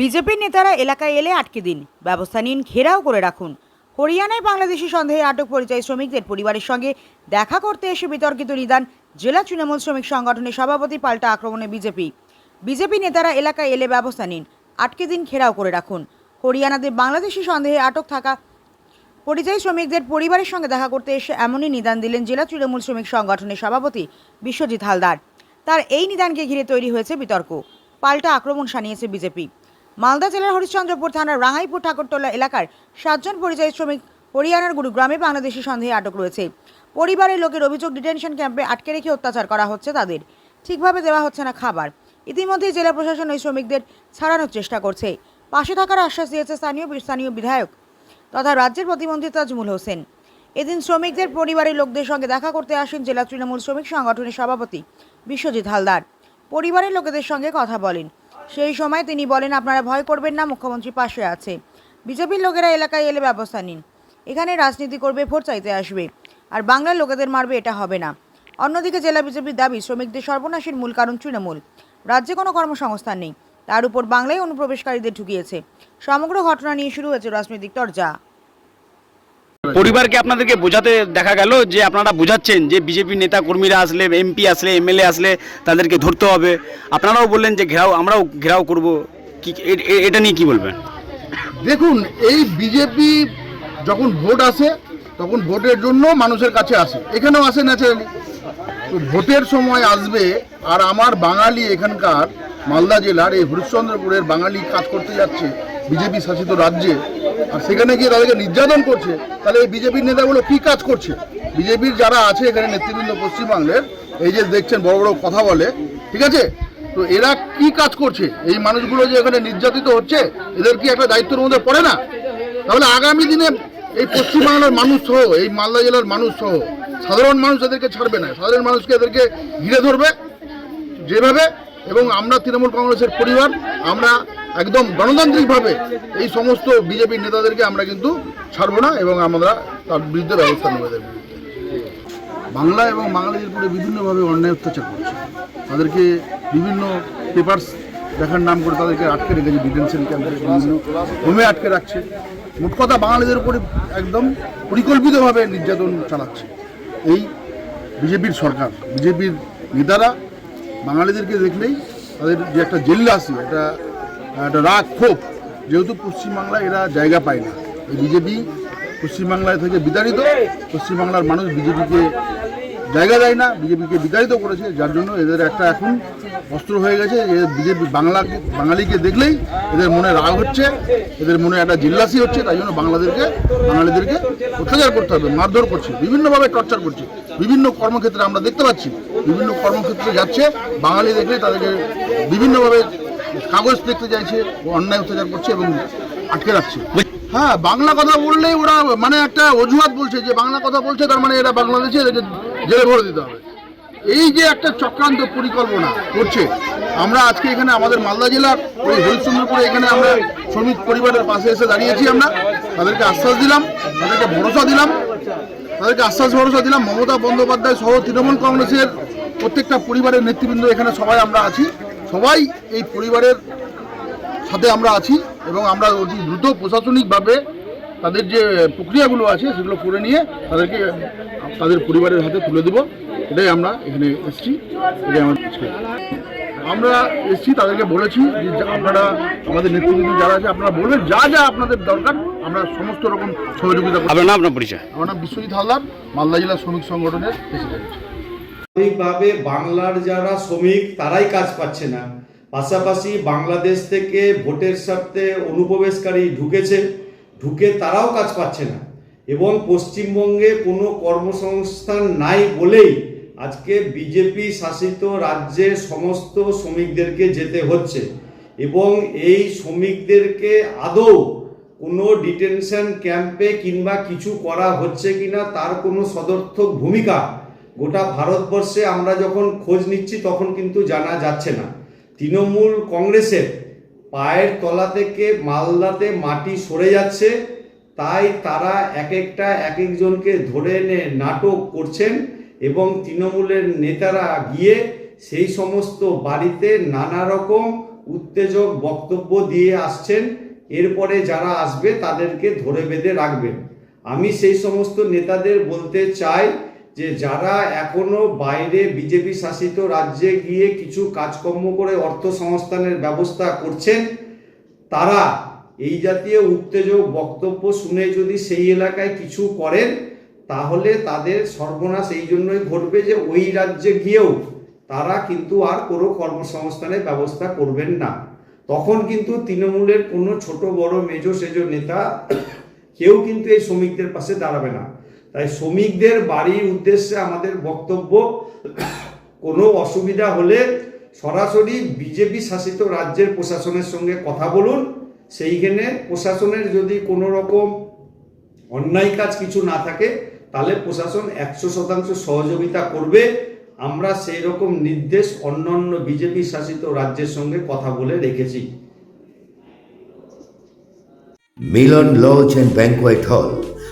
বিজেপির নেতারা এলাকায় এলে আটকে দিন। ব্যবস্থা নিন, ঘেরাও করে রাখুন। হরিয়ানায় বাংলাদেশি সন্দেহে আটক পরিচয় শ্রমিকদের পরিবারের সঙ্গে দেখা করতে এসে বিতর্কিত নিদান জেলা তৃণমূল শ্রমিক সংগঠনের সভাপতি পাল্টা আক্রমণে বিজেপি। বিজেপি নেতারা এলাকায় এলে ব্যবস্থা নিন, আটকে দিন, ঘেরাও করে রাখুন। হরিয়ানাতে বাংলাদেশি সন্দেহে আটক থাকা পরিযায়ী শ্রমিকদের পরিবারের সঙ্গে দেখা করতে এসে এমনই নিদান দিলেন জেলা তৃণমূল শ্রমিক সংগঠনের সভাপতি বিশ্বজিৎ হালদার। তার এই নিদানকে ঘিরে তৈরি হয়েছে বিতর্ক। পাল্টা আক্রমণ সানিয়েছে বিজেপি। মালদা জেলার হরিশ্চন্দ্রপুর থানার রাঙাইপুর ঠাকুরতলা এলাকার সাতজন পরিযায়ী শ্রমিক হরিয়ানার গুরুগ্রামে বাংলাদেশি সন্দেহে আটক রয়েছে। পরিবারের লোকের অভিযোগ ডিটেনশন ক্যাম্পে আটকে রেখে অত্যাচার করা হচ্ছে তাদের। ঠিকভাবে দেওয়া হচ্ছে না খাবার। ইতিমধ্যেই জেলা প্রশাসন ওই শ্রমিকদের ছাড়ানোর চেষ্টা করছে। পাশে থাকার আশ্বাস দিয়েছে স্থানীয় স্থানীয় বিধায়ক তথা রাজ্যের প্রতিমন্ত্রী তাজমুল হোসেন। এদিন শ্রমিকদের পরিবারের লোকদের সঙ্গে দেখা করতে আসেন জেলা তৃণমূল শ্রমিক সংগঠনের সভাপতি বিশ্বজিৎ হালদার। পরিবারের লোকেদের সঙ্গে কথা বলেন। সেই সময় তিনি বলেন, আপনারা ভয় করবেন না, মুখ্যমন্ত্রী পাশে আছে। বিজেপির লোকেরা এলাকায় এলে ব্যবস্থা নিন। এখানে রাজনীতি করবে, ভোট চাইতে আসবে। আর বাংলার লোকেদের মারবে, এটা হবে না। অন্যদিকে জেলা বিজেপির দাবি, শ্রমিকদের সর্বনাশের মূল কারণ তৃণমূল। রাজ্যে কোনো কর্মসংস্থান নেই। তার উপর বাংলায় অনুপ্রবেশকারীদের ঢুকিয়েছে সমগ্র ঘটনা নিয়ে শুরু হয়েছে রাজনৈতিক চর্চা পরিবারকে আপনাদেরকে বোঝাতে দেখা গেল যে আপনারা বোঝাচ্ছেন যে বিজেপি নেতা কর্মীরা আসলে এমপি আসলে এমএলএ আসলে তাদেরকে ধরতে হবে। আপনারাও বললেন যে ঘেরাও, আমরাও ঘেরাও করব। কি এটা নিয়ে কি বলবেন? দেখুন, এই বিজেপি যখন ভোট আসে, তখন ভোটের জন্য মানুষের কাছে আসে। এখানেও আসে ন্যাচারালি তো ভোটের সময় আসবে, আর আমার বাঙালি এখানকার মালদা জেলার এই হরিশ্চন্দ্রপুরের বাঙালি কাজ করতে যাচ্ছে বিজেপি শাসিত রাজ্যে আর সেখানে গিয়ে তাদেরকে নির্যাতন করছে। তাহলে এই বিজেপির নেতাগুলো কি কাজ করছে? বিজেপির যারা আছে এখানে নেতৃবৃন্দ পশ্চিমবাংলের এই যে দেখছেন বড় বড় কথা বলে, ঠিক আছে? তো এরা কি কাজ করছে? এই মানুষগুলো যে এখানে নির্যাতিত হচ্ছে, এদের কি একটা দায়িত্বের মধ্যে পড়ে না? তাহলে আগামী দিনে এই পশ্চিমবাংলার মানুষ সহ, এই মালদা জেলার মানুষ সহ, সাধারণ মানুষ এদেরকে ছাড়বে না। সাধারণ মানুষকে এদেরকে ঘিরে ধরবে যেভাবে, এবং আমরা তৃণমূল কংগ্রেসের পরিবার, আমরা একদম গণতান্ত্রিকভাবে এই সমস্ত বিজেপির নেতাদেরকে আমরা কিন্তু ছাড়বো না এবং আমরা তার বিরুদ্ধে ব্যবস্থা নেব এদের বাংলা এবং বাঙালিদের উপরে বিভিন্নভাবে অন্যায় অত্যাচার করছে। তাদেরকে বিভিন্ন পেপার্স দেখার নাম করে তাদেরকে আটকে রেখেছে ডিটেনশন ক্যাম্পে বিভিন্ন হোমে আটকে রাখছে। মোট কথা বাঙালিদের উপরে একদম পরিকল্পিতভাবে নির্যাতন চালাচ্ছে। এই বিজেপির সরকার, বিজেপির নেতারা বাঙালিদেরকে দেখলেই তাদের যে একটা জেল্লাসি একটা একটা রাগ, ক্ষোভ। যেহেতু পশ্চিমবাংলায় এরা জায়গা পায় না। এই বিজেপি পশ্চিমবাংলায় থেকে বিতাড়িত, পশ্চিমবাংলার মানুষ বিজেপিকে জায়গা দেয় না, বিজেপিকে বিতাড়িত করেছে, যার জন্য এদের একটা এখন অস্ত্র হয়ে গেছে। বিজেপি বাংলা বাঙালিকে দেখলেই এদের মনে রাগ হচ্ছে, এদের মনে একটা জিল্লাসি হচ্ছে, তাই জন্য বাংলাদেরকে, বাঙালিদেরকে অত্যাচার করতে হবে, মারধর করছে, বিভিন্নভাবে টর্চার করছে। বিভিন্ন কর্মক্ষেত্রে আমরা দেখতে পাচ্ছি, বিভিন্ন কর্মক্ষেত্রে যাচ্ছে, বাঙালি দেখলে তাদেরকে বিভিন্নভাবে কাগজ দেখতে চাইছে অন্যায় অত্যাচার করছে এবং আটকে রাখছে। হ্যাঁ বাংলা কথা বললেই ওরা মানে একটা অজুহাত বলছে যে বাংলা কথা বলছে, তার মানে এরা বাংলাদেশে এদেরকে জেলে ভরে দিতে হবে। এই যে একটা চক্রান্ত পরিকল্পনা করছে, আমরা আজকে এখানে আমাদের মালদা জেলার ওই হরিশ্চন্দ্রপুরে এখানে আমরা শ্রমিক পরিবারের পাশে এসে দাঁড়িয়েছি আমরা। তাদেরকে আশ্বাস দিলাম, তাদেরকে ভরসা দিলাম, তাদেরকে আশ্বাস ভরসা দিলাম। মমতা বন্দ্যোপাধ্যায় সহ তৃণমূল কংগ্রেসের প্রত্যেকটা পরিবারের নেতৃবৃন্দ এখানে সবাই আমরা আছি। সবাই এই পরিবারের সাথে আমরা আছি এবং আমরা অতি দ্রুত প্রশাসনিকভাবে তাদের যে প্রক্রিয়াগুলো আছে সেগুলো করে নিয়ে তাদেরকে তাদের পরিবারের হাতে তুলে দেব। এটাই আমরা এখানে এসেছি। এটাই আমার আমরা এসেছি তাদেরকে বলেছি যে আপনারা আমাদের নেতৃবৃন্দ যারা আছে আপনারা বলবেন যা যা আপনাদের দরকার আমরা সমস্ত রকম সহযোগিতা আপনার নাম আপনার পরিচয়? আমার নাম বিশ্বজিৎ হালদার মালদা জেলা শ্রমিক সংগঠনের প্রেসিডেন্ট। স্বাভাবিকভাবে বাংলার যারা শ্রমিক, তারাই কাজ পাচ্ছে না। পাশাপাশি বাংলাদেশ থেকে ভোটের স্বার্থে অনুপ্রবেশকারী ঢুকেছে, ঢুকে তারাও কাজ পাচ্ছে না। এবং পশ্চিমবঙ্গে কোনো কর্মসংস্থান নাই বলেই আজকে বিজেপি শাসিত রাজ্যের সমস্ত শ্রমিকদেরকে যেতে হচ্ছে। এবং এই শ্রমিকদেরকে আদৌ কোনো ডিটেনশন ক্যাম্পে কিংবা কিছু করা হচ্ছে কিনা, তার কোনো সদর্থক ভূমিকা গোটা ভারতবর্ষে আমরা যখন খোঁজ নিচ্ছি, তখন কিন্তু জানা যাচ্ছে না। তৃণমূল কংগ্রেসের পায়ের তলা থেকে মালদাতে মাটি সরে যাচ্ছে, তাই তারা এক একটা এক একজনকে ধরে এনে নাটক করছেন এবং তৃণমূলের নেতারা গিয়ে সেই সমস্ত বাড়িতে নানা রকম উত্তেজক বক্তব্য দিয়ে আসছেন। এরপরে যারা আসবে, তাদেরকে ধরে বেঁধে রাখবেন। আমি সেই সমস্ত নেতাদের বলতে চাই যে যারা এখনও বাইরে বিজেপি শাসিত রাজ্যে গিয়ে কিছু কাজকর্ম করে অর্থ সংস্থানের ব্যবস্থা করছেন, তারা এই জাতীয় উত্তেজক বক্তব্য শুনে যদি সেই এলাকায় কিছু করেন, তাহলে তাদের সর্বনাশ এই জন্যই ঘটবে যে ওই রাজ্যে গিয়েও তারা কিন্তু আর কোনো কর্মসংস্থানের ব্যবস্থা করবেন না। তখন কিন্তু তৃণমূলের কোনো ছোট বড় মেজো সেজো নেতা কেউ কিন্তু এই শ্রমিকদের পাশে দাঁড়াবে না। তাই শ্রমিকদের বাড়ির উদ্দেশ্যে আমাদের বক্তব্য, কোনো অসুবিধা হলে সরাসরি বিজেপি শাসিত রাজ্যের প্রশাসনের সঙ্গে কথা বলুন। সেইখানে প্রশাসনের যদি কোনো রকম অন্যায় কাজ কিছু না থাকে, তাহলে প্রশাসন একশো শতাংশ সহযোগিতা করবে। আমরা সেই রকম নির্দেশ অন্যান্য বিজেপি শাসিত রাজ্যের সঙ্গে কথা বলে রেখেছি। মিলন লজ অ্যান্ড ব্যাংকোয়েট হল।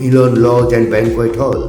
Milan lodge and banquet hall